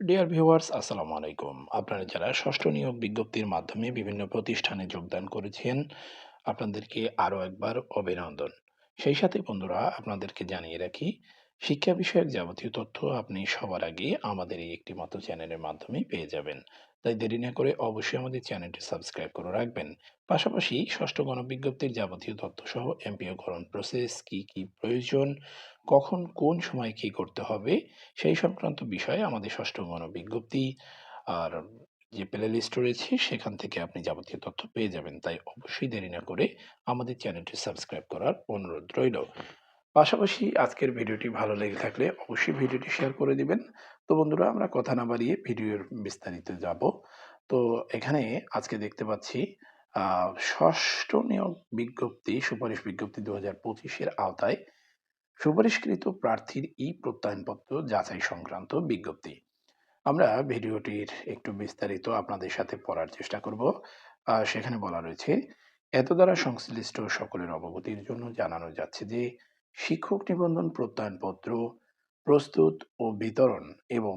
Dear viewers আসসালামু আলাইকুম। আপনারা যারা ষষ্ঠ নিয়োগ বিজ্ঞপ্তির মাধ্যমে বিভিন্ন প্রতিষ্ঠানে যোগদান করেছেন, আপনাদেরকে আরও একবার অভিনন্দন। সেই সাথে বন্ধুরা, আপনাদেরকে জানিয়ে রাখি শিক্ষা বিষয়ক যাবতীয় তথ্য আপনি সবার আগে আমাদের এই একটি মাত্র চ্যানেলের মাধ্যমেই পেয়ে যাবেন। তাই দেরি না করে অবশ্যই আমাদের চ্যানেলটি সাবস্ক্রাইব করে রাখবেন। পাশাপাশি ষষ্ঠ গণবিজ্ঞপ্তির যাবতীয় তথ্য সহ এমপিও করণ প্রসেস কি কি প্রয়োজন, কখন কোন সময় কি করতে হবে, সেই সংক্রান্ত বিষয়ে আমাদের ষষ্ঠ গণবিজ্ঞপ্তি আর যে প্লে লিস্ট রয়েছে সেখান থেকে আপনি যাবতীয় তথ্য পেয়ে যাবেন। তাই অবশ্যই দেরি না করে আমাদের চ্যানেলটি সাবস্ক্রাইব করার অনুরোধ রইল। পাশাপাশি আজকের ভিডিওটি ভালো লেগে থাকলে অবশ্যই ভিডিওটি শেয়ার করে দিবেন। তো বন্ধুরা, আমরা কথা না বাড়িয়ে ভিডিওর বিস্তারিত যাব। তো এখানে আজকে দেখতে পাচ্ছি ষষ্ঠ নিয়োগ বিজ্ঞপ্তি, সুপারিশ বিজ্ঞপ্তি দু হাজার পঁচিশের আওতায় সুপারিশকৃত প্রার্থীর ই প্রত্যয়নপত্র যাচাই সংক্রান্ত বিজ্ঞপ্তি। আমরা ভিডিওটির একটু বিস্তারিত আপনাদের সাথে পড়ার চেষ্টা করব। সেখানে বলা রয়েছে এত দ্বারা সংশ্লিষ্ট সকলের অবগতির জন্য জানানো যাচ্ছে যে শিক্ষক নিবন্ধন প্রত্যয়নপত্র, প্রস্তুত ও বিতরণ এবং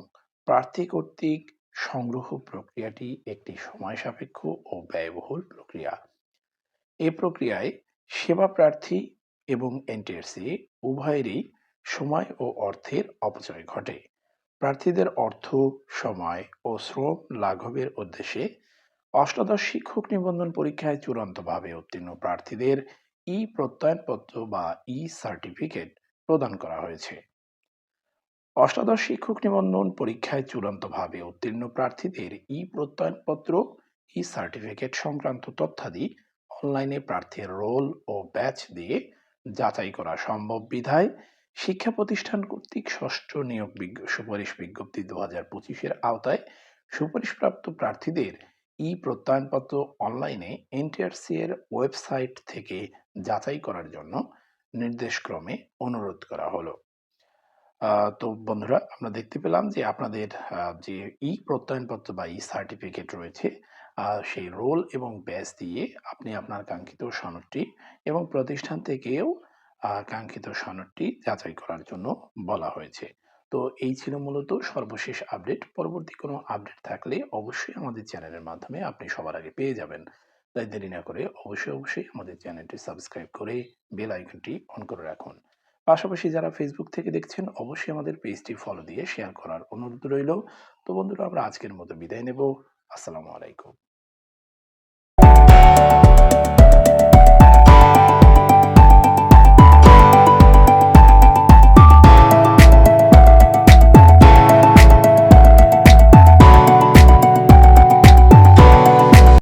প্রার্থী কর্তৃক সংগ্রহ প্রক্রিয়াটি একটি সময় সাপেক্ষ ও ব্যয়বহুল প্রক্রিয়া। এ প্রক্রিয়ায় সেবা প্রার্থী এবং এনটিআরসি উভয়েরই সময় ও অর্থের অপচয় ঘটে। প্রার্থীদের অর্থ, সময় ও শ্রম লাঘবের উদ্দেশ্যে অষ্টাদশ শিক্ষক নিবন্ধন পরীক্ষায় চূড়ান্তভাবে উত্তীর্ণ প্রার্থীদের ই প্রত্যয়নপত্র বা ই সার্টিফিকেট প্রদান করা হয়েছে। অষ্টাদশ শিক্ষক নিবন্ধন পরীক্ষায় চূড়ান্তভাবে উত্তীর্ণ প্রার্থীদের ই প্রত্যয়নপত্র, ই সার্টিফিকেট সংক্রান্ত তথ্যাদি অনলাইনে প্রার্থীর রোল ও ব্যাচ দিয়ে যাচাই করা সম্ভব বিধায় শিক্ষা প্রতিষ্ঠান কর্তৃক ষষ্ঠ নিয়োগ সুপারিশ বিজ্ঞপ্তি দু হাজার পঁচিশের আওতায় সুপারিশপ্রাপ্ত প্রার্থীদের ই প্রত্যয়নপত্র অনলাইনে এনটিআরসি এর ওয়েবসাইট থেকে যাচাই করার জন্য নির্দেশক্রমে অনুরোধ করা হলো। তো বন্ধুরা, আমরা দেখতে পেলাম যে আপনাদের যে ই প্রত্যয়নপত্র বা ই সার্টিফিকেট রয়েছে সেই রোল এবং ব্যাচ দিয়ে আপনি আপনার কাঙ্ক্ষিত সনদটি এবং প্রতিষ্ঠান থেকেও কাঙ্ক্ষিত সনদটি যাচাই করার জন্য বলা হয়েছে। তো এই ছিল মূলত সর্বশেষ আপডেট পরবর্তী কোনো আপডেট থাকলে অবশ্যই আমাদের চ্যানেলের মাধ্যমে আপনি সবার আগে পেয়ে যাবেন। তাই দেরি না করে অবশ্যই অবশ্যই আমাদের চ্যানেলটি সাবস্ক্রাইব করে বেল আইকনটি অন করে রাখুন। পাশাপাশি যারা ফেসবুক থেকে দেখছেন, অবশ্যই আমাদের পেজটি ফলো দিয়ে শেয়ার করার অনুরোধ রইল। তো বন্ধুরা, আমরা আজকের মতো বিদায় নেব। আসসালামু আলাইকুম।